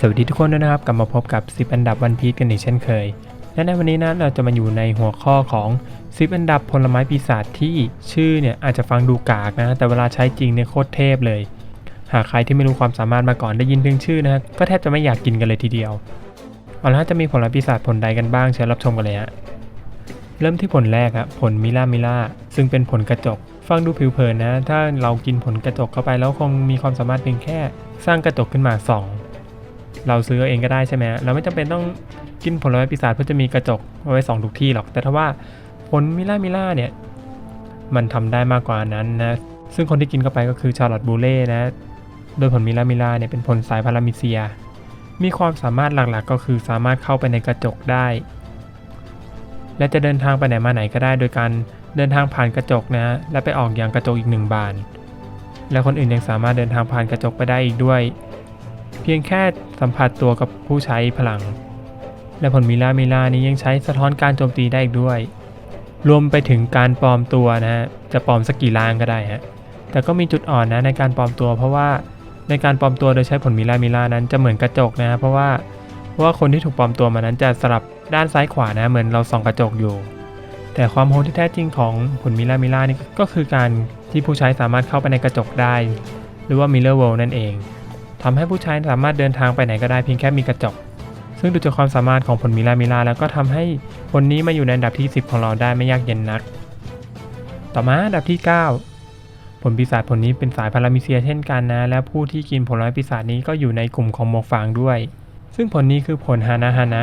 สวัสดีทุกคนด้วยนะครับ กลับมาพบกับ 10 อันดับวันพี e กันอีกเช่นเคย และในวันนี้นะเราจะมาอยู่ในหัวข้อของ 10 อันดับผลไม้ปีศาจที่ชื่อเนี่ยอาจจะฟังดูกากนะ แต่เวลาใช้จริงเนี่ยโคตรเทพเลย หากใครที่ไม่รู้ความสามารถมาก่อนได้ยินเพียงชื่อนะฮะก็แทบจะไม่อยากกินกันเลยทีเดียวเอาละจะมีผลไม้ปีศาจผลใดกันบ้างเชิญรับชมกันเลยฮะเริ่มที่ผลแรกอะผลมิล่ามิล่าซึ่งเป็นผลกระจก ฟังดูผิวเผินนะ ถ้าเรากินผลกระจกเข้าไปแล้วคงมีความสามารถเพียงแค่ สร้างกระจกขึ้นมาส่อง เราซื้อเองก็ได้ใช่ไหมเราไม่จำเป็นต้องกินผลไม้ปีศาจเพื่อจะมีกระจกเอาไว้ส่องทุกที่หรอก แต่ถ้าว่าผลมิล่ามิล่าเนี่ย มันทำได้มากกว่านั้นนะ ซึ่งคนที่กินเข้าไปก็คือชาร์ลอตบูเล่นะ โดยผลมิล่ามิล่าเนี่ยเป็นผลสายพารามิเซีย มีความสามารถหลักๆ ก็คือสามารถเข้าไปในกระจกได้ และจะเดินทางไปไหนมาไหนก็ได้ โดยการเดินทางผ่านกระจกนะ และไปออกอย่างกระจกอีกหนึ่งบาน และคนอื่นยังสามารถเดินทางผ่านกระจกไปได้อีกด้วย เพียงแค่สัมผัสตัวกับผู้ใช้พลัง และผลมิล่ามิล่านี้ยังใช้สะท้อนการโจมตีได้อีกด้วย รวมไปถึงการปลอมตัวนะฮะจะปลอมสักกี่ลางก็ได้ฮะแต่ก็มีจุดอ่อนนะในการปลอมตัวเพราะว่าในการปลอมตัวโดยใช้ผลมิล่ามิล่านั้นจะเหมือนกระจกนะเพราะว่าเพราะว่าคนที่ถูกปลอมตัวมานั้นจะสลับด้านซ้ายขวานะเหมือนเราส่องกระจกอยู่ แต่ความโหดที่แท้จริงของผลมิล่ามิล่านี่ก็คือการที่ผู้ใช้สามารถเข้าไปในกระจกได้ หรือว่า Mirror World นั่นเอง ทำให้ผู้ใช้สามารถเดินทางไปไหนก็ได้เพียงแค่มีกระจก ซึ่งดูจากความสามารถของผลมิลามิลาแล้วก็ทำให้ผลนี้มาอยู่ในอันดับที่ 10 ของเราได้ไม่ยากเย็นนัก ต่อมาอันดับที่ 9 ผลปีศาจผลนี้เป็นสายพารามิเซียเช่นกันนะ และผู้ที่กินผลไม้ปีศาจนี้ก็อยู่ในกลุ่มของหมวกฟางด้วย ซึ่งผลนี้คือผลฮานะฮานะ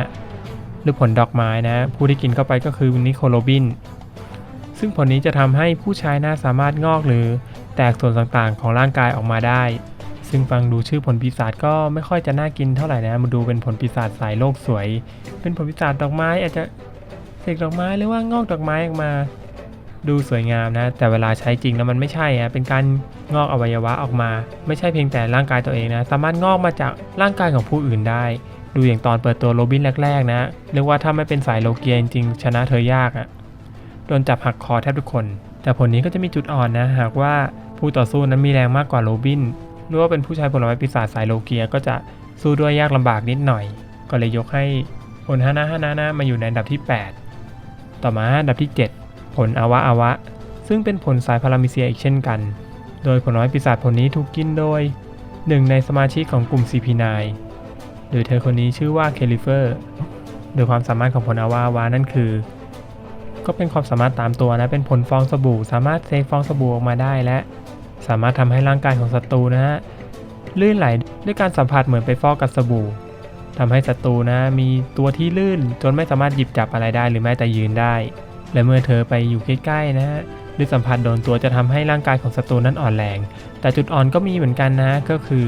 หรือผลดอกไม้นะ ผู้ที่กินเข้าไปก็คือนิโคโรบิน ซึ่งผลนี้จะทำให้ผู้ใช้น่าสามารถงอกหรือแตกส่วนต่างๆ ของร่างกายออกมาได้ ซึ่งฟังดูชื่อผลปีศาจก็ไม่ค่อยจะน่ากินเท่าไหร่นะมาดูเป็นผลปีศาจสายโลกสวย เป็นผลปีศาจดอกไม้อาจจะเสกดอกไม้หรือว่างอกดอกไม้ออกมา ดูสวยงามนะ แต่เวลาใช้จริงแล้วมันไม่ใช่อะเป็นการงอกอวัยวะออกมา ไม่ใช่เพียงแต่ร่างกายตัวเองนะ สามารถงอกมาจากร่างกายของผู้อื่นได้ ดูอย่างตอนเปิดตัวโรบินแรกๆนะเรียกว่าถ้าไม่เป็นสายโลเกียจริงๆชนะเธอยากอะโดนจับหักคอแทบทุกคน แต่ผลนี้ก็จะมีจุดอ่อนนะ หากว่าผู้ต่อสู้นั้นมีแรงมากกว่าโรบิน หรือว่าเป็นผู้ใช้ผลไม้ปีศาจสายโลเกียก็จะสู้ด้วยยากลำบากนิดหน่อย ก็เลยยกให้ผลฮานะฮานะนะมาอยู่ในอันดับที่ 8 ต่อมาอันดับที่ 7 ผลอาวะอาวะ ซึ่งเป็นผลสายพารามิเซียอีกเช่นกัน โดยผลไม้ปีศาจผลนี้ถูกกินโดยหนึ่งในสมาชิกของกลุ่ม CP9 โดยเธอคนนี้ชื่อว่าเคลิเฟอร์โดยความสามารถของผลอาวะอาวะนั่นคือ ก็เป็นความสามารถตามตัวนะเป็นผลฟองสบู่ สามารถเซฟฟองสบู่ออกมาได้และ สามารถทำให้ร่างกายของศัตรูนะฮะลื่นไหลด้วยการสัมผัสเหมือนไปฟอกกับสบู่ทำให้ศัตรูนะมีตัวที่ลื่นจนไม่สามารถหยิบจับอะไรได้หรือแม้แต่ยืนได้ และเมื่อเธอไปอยู่ใกล้ๆนะฮะหรือสัมผัสโดนตัวจะทำให้ร่างกายของศัตรูนั้นอ่อนแรง แต่จุดอ่อนก็มีเหมือนกันนะก็คือ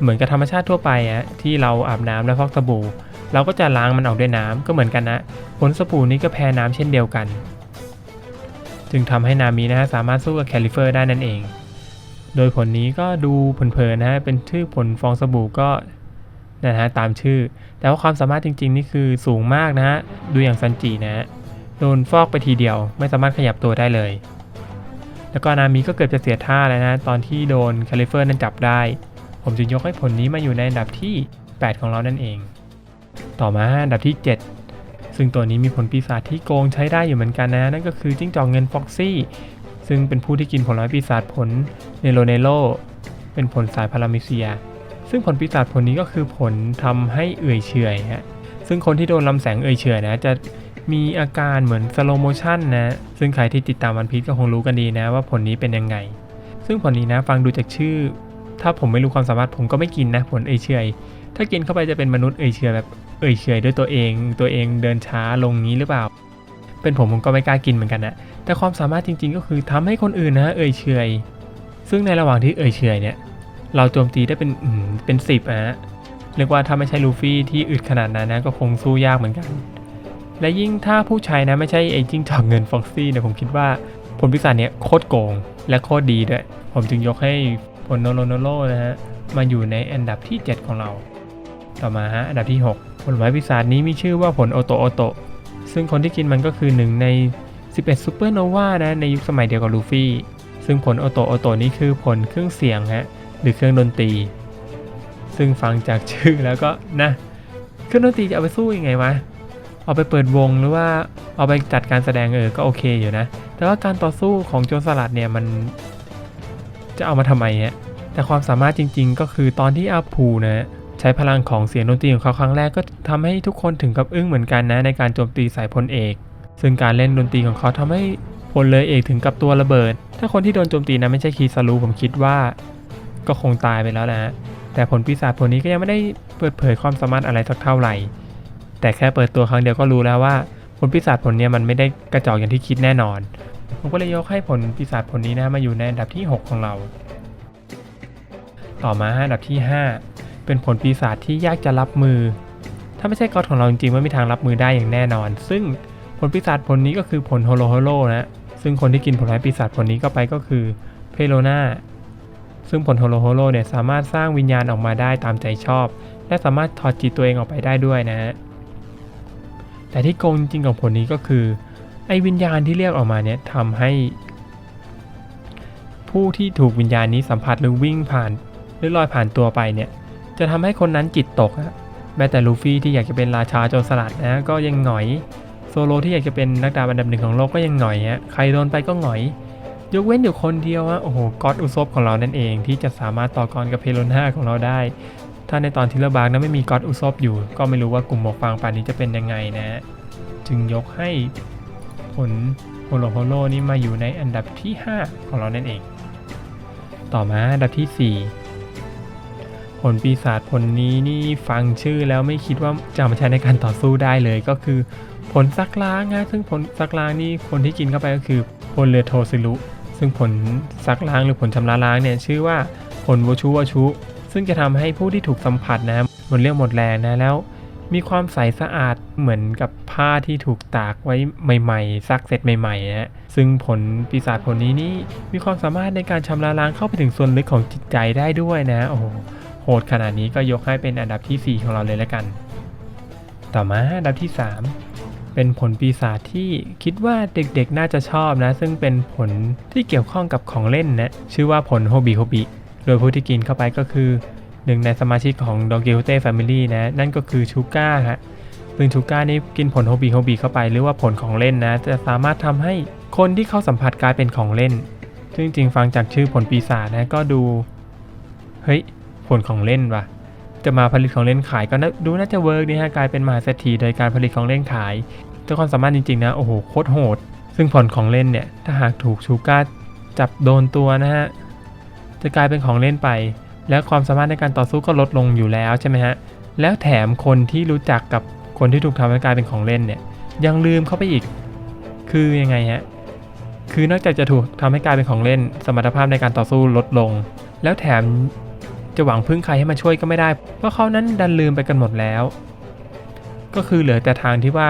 เหมือนกับธรรมชาติทั่วไปอะที่เราอาบน้ำและฟอกสบู่ เราก็จะล้างมันออกด้วยน้ำก็เหมือนกันนะผลสบู่นี้ก็แพ้น้ำเช่นเดียวกัน จึงทำให้นามินะฮะสามารถสู้กับแคลิเฟอร์ได้นั่นเอง โดยผลนี้ก็ดูเพลินๆนะฮะเป็นชื่อผลฟองสบู่ก็นะฮะตามชื่อ แต่ว่าความสามารถจริงๆ นี่คือสูงมากนะฮะดูอย่างซันจินะฮะโดนฟอกไปทีเดียวไม่สามารถขยับตัวได้เลย แล้วก็นามิก็เกือบจะเสียท่าแล้วนะตอนที่โดนแคลิเฟอร์นั้นจับได้ ผมจึงยกให้ผลนี้มาอยู่ในอันดับที่ 8 ของเรานั่นเอง ต่อมาอันดับที่ 7 ซึ่งตัวนี้มีผลปีศาจที่โกงใช้ได้อยู่เหมือนกันนะ นั่นก็คือจิ้งจอกเงินฟ็อกซี่ซึ่งเป็นผู้ที่กินผลไม้ปีศาจผลเนโรเนโลเป็นผลสายพารามิเซีย ซึ่งผลปีศาจผลนี้ก็คือผลทำให้เอื่อยเฉอยฮะซึ่งคนที่โดนลำแสงเอื่อยเฉอยนะจะมีอาการเหมือนสโลโมชันนะซึ่งใครที่ติดตามวันพีชก็คงรู้กันดีนะว่าผลนี้เป็นยังไง ซึ่งผลนี้นะฟังดูจากชื่อ ถ้าผมไม่รู้ความสามารถผมก็ไม่กินนะผลเอื่อยเฉยถ้ากินเข้าไปจะเป็นมนุษย์เอ่ยเฉยแบบ เอ่ยเฉยด้วยตัวเอง ตัวเองเดินช้าลงนี้หรือเปล่า เป็นผมผมก็ไม่กล้ากินเหมือนกันนะแต่ความสามารถจริง ๆ ก็คือทำให้คนอื่นนะเอ่ยเฉยซึ่งในระหว่างที่เอ่ยเฉยเนี่ย เราโจมตีได้เป็นเป็นสิบอะฮะเรียกว่าถ้าไม่ใช่ลูฟี่ที่อึดขนาดนั้นนะก็คงสู้ยากเหมือนกัน และยิ่งถ้าผู้ใช้นะไม่ใช่ไอ้จิ้งจอกเงินฟ็อกซี่เนี่ยผมคิดว่าผลพิศาจเนี่ยโคตรโกงและโคตรดีด้วย ผมจึงยกให้ผลโนโรโนโรนะฮะมาอยู่ในอันดับที่ 7 ของเรา ต่อมาฮะอันดับที่ 6 ผลไม้ปีศาจนี้มีชื่อว่าผลโอโตโอโตซึ่งคนที่กินมันก็คือหนึ่งใน 11ซูเปอร์โนวานะในยุคสมัยเดียวกับลูฟี่ ซึ่งผลโอโตโอโตนี้คือผลเครื่องเสียงฮะหรือเครื่องดนตรี ซึ่งฟังจากชื่อแล้วก็นะ เครื่องดนตรีจะเอาไปสู้ยังไงวะ เอาไปเปิดวงหรือว่าเอาไปจัดการแสดงเออก็โอเคอยู่นะ แต่ว่าการต่อสู้ของโจรสลัดเนี่ยมันจะเอามาทำไมฮะแต่ความสามารถจริง ๆ ก็คือตอนที่อาภูนะ ใช้พลังของเสียงดนตรีของเขาครั้งแรกก็ทำให้ทุกคนถึงกับอึ้งเหมือนกันนะในการโจมตีใส่พลเอก ซึ่งการเล่นดนตรีของเขาทำให้พลเรือเอกถึงกับตัวระเบิด ถ้าคนที่โดนโจมตีนะไม่ใช่คีซารุผมคิดว่า ก็คงตายไปแล้วนะ แต่ผลปีศาจผลนี้ก็ยังไม่ได้เปิดเผยความสามารถอะไรสักเท่าไหร่ แต่แค่เปิดตัวครั้งเดียวก็รู้แล้วว่าผลปีศาจผลนี้มันไม่ได้กระจอกอย่างที่คิดแน่นอน ผมก็เลยยกให้ผลปีศาจผลนี้นะมาอยู่ในอันดับที่ 6 ของเรา ต่อมาอันดับที่ 5 เป็นผลปีศาจที่ยากจะรับมือ ถ้าไม่ใช่ก๊อตของเราจริงๆไม่มีทางรับมือได้อย่างแน่นอน ซึ่งผลปีศาจผลนี้ก็คือผลโฮโลโฮโลนะซึ่งคนที่กินผลไม้ปีศาจผลนี้ก็ไปก็คือเพโลนาซึ่งผลโฮโลโฮโลเนี่ยสามารถสร้างวิญญาณออกมาได้ตามใจชอบ และสามารถถอดจิตตัวเองออกไปได้ด้วยนะฮะแต่ที่โกงจริงๆของผลนี้ก็คือไอ้วิญญาณที่เรียกออกมาเนี่ยทำให้ ผู้ที่ถูกวิญญาณนี้สัมผัสหรือวิ่งผ่าน หรือลอยผ่านตัวไปเนี่ย จะทำให้คนนั้นจิตตกอะแม้แต่ลูฟี่ที่อยากจะเป็นราชาโจรสลัดนะก็ยังหงอยโซโลที่อยากจะเป็นนักดาบอันดับหนึ่งของโลกก็ยังหงอยฮะใครโดนไปก็หงอย ยกเว้นอยู่คนเดียวฮะโอ้โหก็อดอุซบของเรานั่นเองที่จะสามารถต่อกรกับเพโลนาของเราได้ ถ้าในตอนทิลเลอร์บาร์กนั้นไม่มีก็อดอุซบอยู่ ก็ไม่รู้ว่ากลุ่มหมวกฟางป่านนี้จะเป็นยังไงนะ จึงยกให้ผลโฮโลโฮโลนี้มาอยู่ในอันดับที่ 5 ของเรานั่นเอง ต่อมาอันดับทีสี่4 ผลปีศาจผลนี้นี่ฟังชื่อแล้วไม่คิดว่าจะมาใช้ในการต่อสู้ได้เลยก็คือ ผลซักล้างนะซึ่งผลซักล้างนี่คนที่กินเข้าไปก็คือผลเรือโทซิลุ ซึ่งผลซักล้างหรือผลชำระล้างเนี่ยชื่อว่าผลวชูวชู ซึ่งจะทำให้ผู้ที่ถูกสัมผัสนะหมดเรี่ยวหมดแรงนะแล้วมีความใสสะอาดเหมือนกับผ้าที่ถูกตากไว้ใหม่ๆ ซักเสร็จใหม่ๆนะซึ่งผลปีศาจผลนี้นี่มีความสามารถในการชำระล้างเข้าไปถึงส่วนลึกของจิตใจได้ด้วยนะ โอ้ โหดขนาดนี้ก็ยกให้เป็นอันดับทีสี่ 4 ของเราเลยแล้วกัน ต่อมาอันดับที่ 3 เป็นผลปีศาจที่คิดว่าเด็กๆน่าจะชอบนะ ซึ่งเป็นผลที่เกี่ยวข้องกับของเล่นนะ ชื่อว่าผลโฮบิโฮบิ โดยผู้ที่กินเข้าไปก็คือหนึ่งในสมาชิกของ d o g i l t e Family นะ นั่นก็คือชูก้าฮะซึ่งชูก้านี่กินผลโฮบีโฮบีเข้าไปหรือว่าผลของเล่นนะ จะสามารถทำให้คนที่เข้าสัมผัสกลายเป็นของเล่น ซึ่งจริงๆฟังจากชื่อผลปีศาจนะก็ดู เฮ้ย ลของเล่นว่ะจะมาผลิตของเล่นขายก็น่าดูน่าจะเวิร์กนี่ฮะกลายเป็นมหาเศรษฐีโดยการผลิตของเล่นขายแต่ความสามารถจริงๆนะโอ้โหโคตรโหด ซึ่งผลของเล่นเนี่ยถ้าหากถูกชูก้าจับโดนตัวนะฮะจะกลายเป็นของเล่นไป แล้วความสามารถในการต่อสู้ก็ลดลงอยู่แล้วใช่ไหมฮะแล้วแถมคนที่รู้จักกับคนที่ถูกทำให้กลายเป็นของเล่นเนี่ยยังลืมเข้าไปอีก คือยังไงฮะคือนอกจากจะถูกทำให้กลายเป็นของเล่น สมรรถภาพในการต่อสู้ลดลง แล้วแถม จะหวังพึ่งใครให้มาช่วยก็ไม่ได้ เพราะเขานั้นดันลืมไปกันหมดแล้ว ก็คือเหลือแต่ทางที่ว่า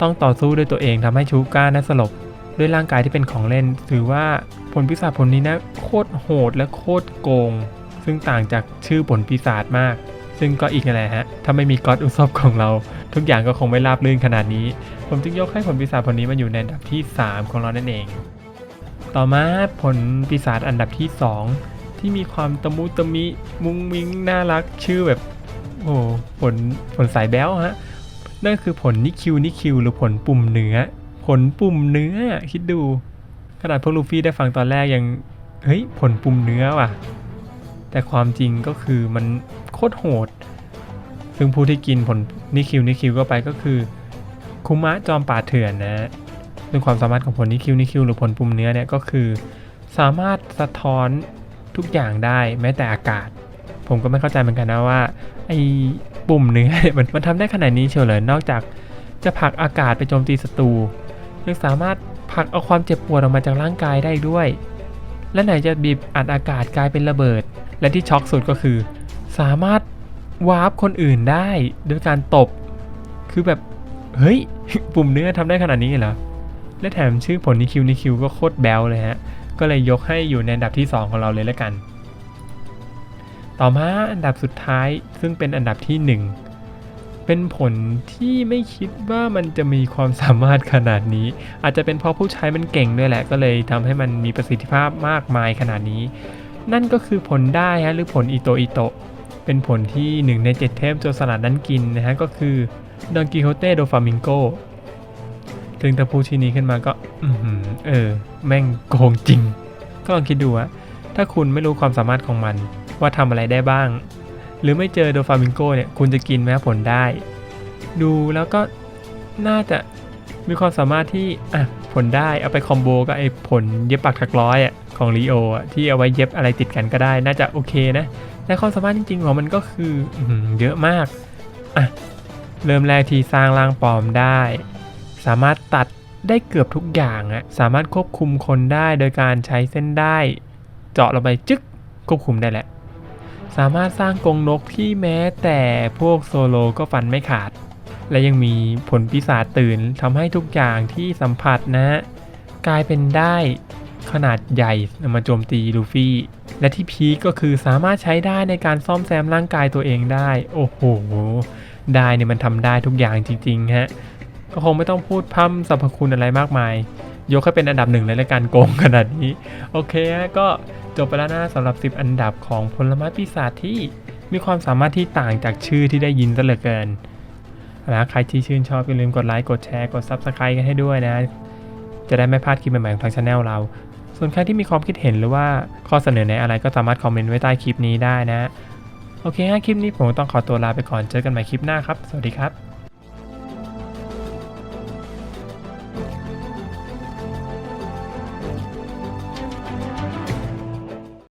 ต้องต่อสู้ด้วยตัวเองทำให้ชูก้านั้นสลบ ด้วยร่างกายที่เป็นของเล่น ถือว่าผลพิศาจผลนี้นะโคตรโหดและโคตรโกง ซึ่งต่างจากชื่อผลปีศาจมาก ซึ่งก็อีกนั่นแหละฮะ ถ้าไม่มีก็อดอุซบของเรา ทุกอย่างก็คงไม่ราบรื่นขนาดนี้ ผมจึงยกให้ผลปีศาจผลนี้มาอยู่ในอันดับที่ 3 ของเรานั่นเอง ต่อมาผลปีศาจอันดับที่ 2 ที่มีความตะมุตะมิ มุ้งมิ้งน่ารักชื่อแบบ โอ้ผลผลสายแบ้วฮะ นั่นคือผลนิคิวนิคิวหรือผลปุ่มเนื้อ ผลปุ่มเนื้อคิดดู ขนาดพวกลูฟี่ได้ฟังตอนแรกยัง เฮ้ย ผลปุ่มเนื้อว่ะ แต่ความจริงก็คือมันโคตรโหด ซึ่งผู้ที่กินผลนิคิวนิคิวก็ไปก็คือ คุมะจอมป่าเถื่อนนะซึ่งความสามารถของผลนิคิวนิคิวหรือผลปุ่มเนื้อเนี่ยก็คือ สามารถสะท้อน ทุกอย่างได้แม้แต่อากาศ ผมก็ไม่เข้าใจเหมือนกันนะว่าไอ้ปุ่มเนื้อมันมันทำได้ขนาดนี้เชียวเลยนอกจากจะผลักอากาศไปโจมตีศัตรูยังสามารถผลักเอาความเจ็บปวดออกมาจากร่างกายได้ด้วย และไหนจะบีบอัดอากาศกลายเป็นระเบิด และที่ช็อกสุดก็คือ สามารถวาร์ปคนอื่นได้ด้วยการตบ คือแบบเฮ้ย ปุ่มเนื้อทำได้ขนาดนี้เหรอและแถมชื่อผลนิคิวนิคิวก็โคตรแบลเลยฮะ ก็เลยยกให้อยู่ในอันดับที่ 2 ของเราเลยแล้วกัน ต่อมาอันดับสุดท้ายซึ่งเป็นอันดับที่ 1 เป็นผลที่ไม่คิดว่ามันจะมีความสามารถขนาดนี้ อาจจะเป็นเพราะผู้ใช้มันเก่งด้วยแหละ ก็เลยทำให้มันมีประสิทธิภาพมากมายขนาดนี้ นั่นก็คือผลได้ฮะหรือผลอิโตอิโตะเป็นผลที่หนึ่งในเจ็ดเทพโจรสลัดนั้นกินนะฮะก็คือดอนกิโฮเต้โดฟามิงโก ถึงถ้าพูดชื่อนี้ขึ้นมาก็อืเออ แม่งโกงจริง ก็ลองคิดดูอะถ้าคุณไม่รู้ความสามารถของมัน ว่าทำอะไรได้บ้าง หรือไม่เจอโดฟามิงโกเนี่ย คุณจะกินแม้ผลได้ ดูแล้วก็น่าจะมีความสามารถที่อะผลได้เอาไปคอมโบกับไอ้ผลเย็บปักถักร้อยอะของลีโออะที่เอาไว้เย็บอะไรติดกันก็ได้ น่าจะโอเคนะ แต่ความสามารถจริงๆของมันก็คืออื้อหือเยอะมากอะเริ่มแรกที่สร้างร่างปลอมได้ สามารถตัดได้เกือบทุกอย่างอะสามารถควบคุมคนได้โดยการใช้เส้นได้ เจาะลงไปจึ๊กควบคุมได้แหละ สามารถสร้างกรงนกที่แม้แต่พวกโซโลก็ฟันไม่ขาด และยังมีผลปีศาจตื่นทำให้ทุกอย่างที่สัมผัสนะ กลายเป็นได้ขนาดใหญ่นำมาโจมตีลูฟี่ และที่พีคก็คือสามารถใช้ได้ในการซ่อมแซมร่างกายตัวเองได้ โอ้โห ได้เนี่ยมันทำได้ทุกอย่างจริงๆฮะ ก็คงไม่ต้องพูดพร่ำสรรพคุณอะไรมากมาย ยกให้เป็นอันดับหนึ่งเลยในการโกงขนาดนี้ โอเคฮะก็จบไปแล้วนะสำหรับ 10 อันดับของผลไม้ปีศาจที่มีความสามารถที่ต่างจากชื่อที่ได้ยินซะเหลือเกินนะใครที่ชื่นชอบอย่าลืมกดไลค์กดแชร์กด Subscribe กันให้ด้วยนะ จะได้ไม่พลาดคลิปใหม่ๆของทางช anel เรา ส่วนใครที่มีความคิดเห็นหรือว่าข้อเสนอในอะไรก็สามารถคอมเมนต์ไว้ใต้คลิปนี้ได้นะ โอเคฮะคลิปนี้ผมต้องขอตัวลาไปก่อนเจอกันใหม่คลิปหน้าครับ สวัสดีครับ